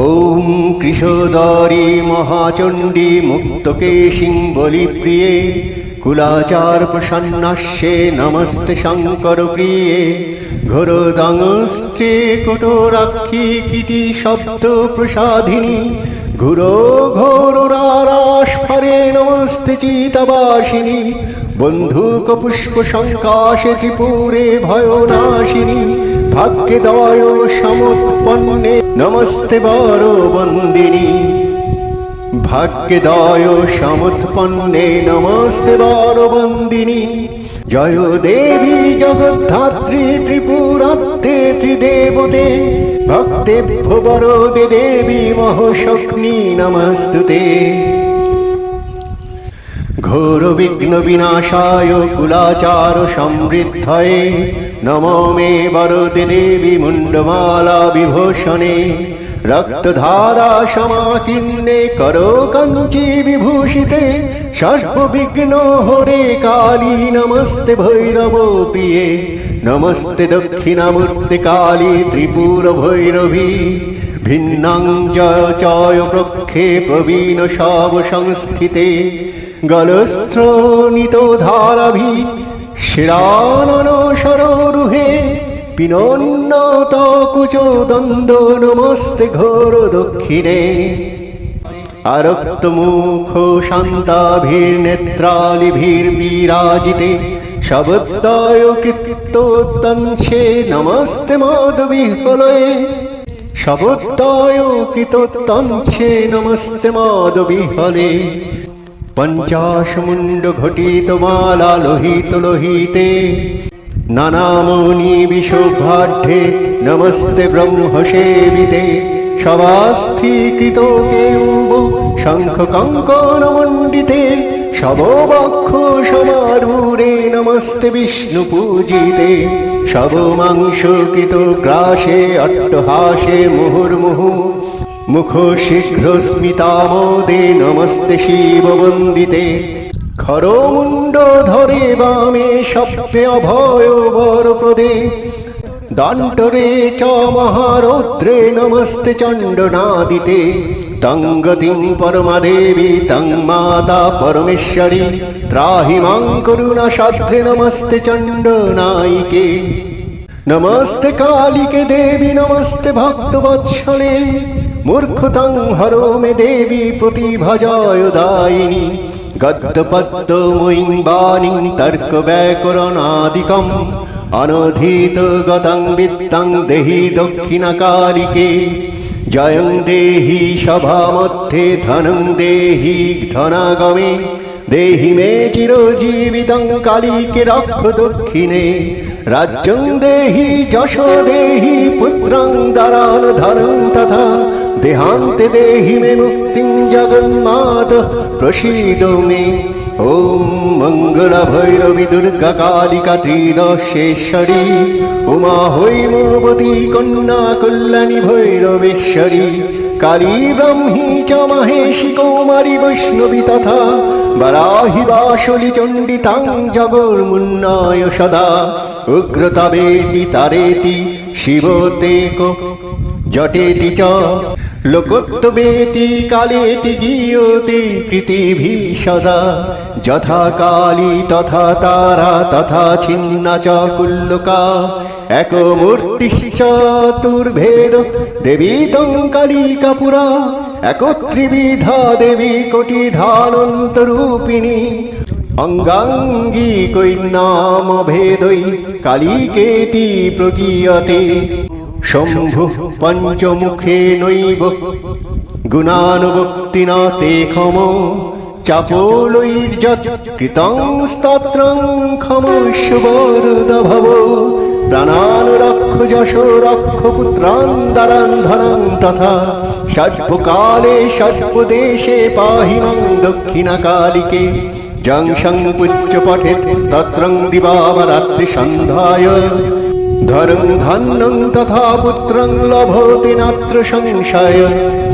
ওম কৃষদারি মহাচণ্ডী মুক্তকেশিং বলিপ্রিয়ে কুলাচার প্রসন্নাস্যে নমস্তে শঙ্কর প্রিয়ে ঘোরদাংস্ত্রে কটোরাক্ষী কীটি শব্দ প্রসাধিনী ঘুরো ঘোরারাস ফরে নমস্তে চিতবাসিনী বন্ধুক পুষ্প সংকাশে ত্রিপুরে ভয়নাশিনী ভাগ্যে দয় সমুৎপন্নে। নমস্তে বর বন্দিনী। ভাগ্যদয় সমুৎপন্নে। নমস্তে বর বন্দিনী। জয় দেবী জগদ্ধাত্রী ত্রিপুরাত্তে ত্রিদেবতে। ভক্তেভ্য বরদে দেবী মহশক্নি নমস্তুতে। ঘোর বিঘ্ন বিনাশায় কুলাচার সমৃদ্ধয়ে নম মে বরদে দেবী মুন্ডমালা বিভূষণে। রক্তধারা সমাকীর্ণে করো কঞ্চি বিভূষিতে। সর্ববিঘ্ন হরে কালী নমস্তে ভৈরব প্রিয়ে। নমস্তে দক্ষিণামূর্তি কালী ত্রিপুর ভৈরবী। ভিন্নাং জয় চয় প্রক্ষে প্রবীণ সব সংস্থিতে। গলস্ত্রনিত ধারাভি শিরানন সরোরুহে পিনন্নত দ্বন্দ্ব নমস্তে ঘোর দক্ষিণে। আরক্ত মুখ শান্তাভীর নেত্রালিভীর বিরাজিতে শবদ্দয় কৃতোত্তংশে নমস্তে মাধবী হলয়ে শবদ্দয় কৃতোত্তংশে নমস্তে মাধবী হলে পঞ্চাশমুণ্ড ঘটিত মালা লোহিত লোহিতে নানামণি বিশোভাঢ্যে নমস্তে ব্রহ্ম সেবিতে সবাস্থিকৃত কেউব শঙ্খ কঙ্কন মণ্ডিতে শববক্ষ সমারূঢ়ে নমস্তে বিষ্ণু পূজিতে শব মাংস কৃত গ্রাসে, অট্টহাসে, মুহুর্মুহু মুখ শীঘ্র স্মিতামোদে নমস্তে শিব বন্দিতে খরমুণ্ড ধরে বামে সপ্যে অভয় বর প্রদে দণ্ডরে চ মহারৌদ্রে নমস্তে চণ্ডনাদিতে। তঙ্গতিং পরমাদেবী তং মাতা পরমেশ্বরী। ত্রাহি মাং করুণা সাধ্রে নমস্তে চণ্ডনায়িকে। নমস্তে কালিকে দেবী, নমস্তে ভক্ত বৎসলে মূর্খতং হরো মে দেবী প্রতিভজয় দায়িনী। গদ্য পদ্য ময়িং বাণী তর্ক ব্যাকরণাদিকম। অনধীত গতং বিত্তং দেহি দক্ষিণকালিকে জয়ং দেহি সভা মধ্যে ধনং দেহি ধনাগমে। দেহি মে চিরজীবিতং কালিকে রক্ষ দক্ষিণে। রাজ্যং দেহি যশ দেহি পুত্রং দারান ধনং তথা মে মুক্তিং জগন্মাত, প্রসীদ মে। ওম মঙ্গল ভৈরবী দুর্গা কালিকা ত্রিদশেশ্বরী। উমা হৈমবতী কন্যা কল্যাণী ভৈরবেশ্বরী। কালী ব্রহ্মী চ মহেশী কৌমারী বৈষ্ণবী তথা বরাহি বাসলি চণ্ডী তাং জগর্মুন্নয় সদা। উগ্রতবেতি তারেতি শিবতে জটেতি চ। লোকোত্তবেতি কালেতি গীয়তে পৃথিবী সদা। যথা কালী তথা তারা তথা ছিন্না চ কুল্লকা এক মূর্তিশ্চতুর্ভেদ দেবী তং কালিকা পুরা একত্রিবিধা দেবী কোটি ধানন্তরূপিণী অঙ্গাঙ্গী কৈর্নাম ভেদই কালিকেতি প্রগীয়তে শম্ভু পঞ্চমুখে নৈব গুণানুভক্তিনা তে ক্ষম চাপলৈর্যৎ কৃতং স্তত্রং ভব প্রাণানুরক্ষ যশ রক্ষ পুত্রান দারান ধনং তথা ষড্ভকালে ষড্ভদেশে পাহি মং দক্ষিণকালিকে জং সংপুচ্চ পঠেত তত্রং দিবাবরাত্রি সন্ধ্যায়। ধরং ধন্যং তথা পুত্রং লভতি নাত্র সংশয়।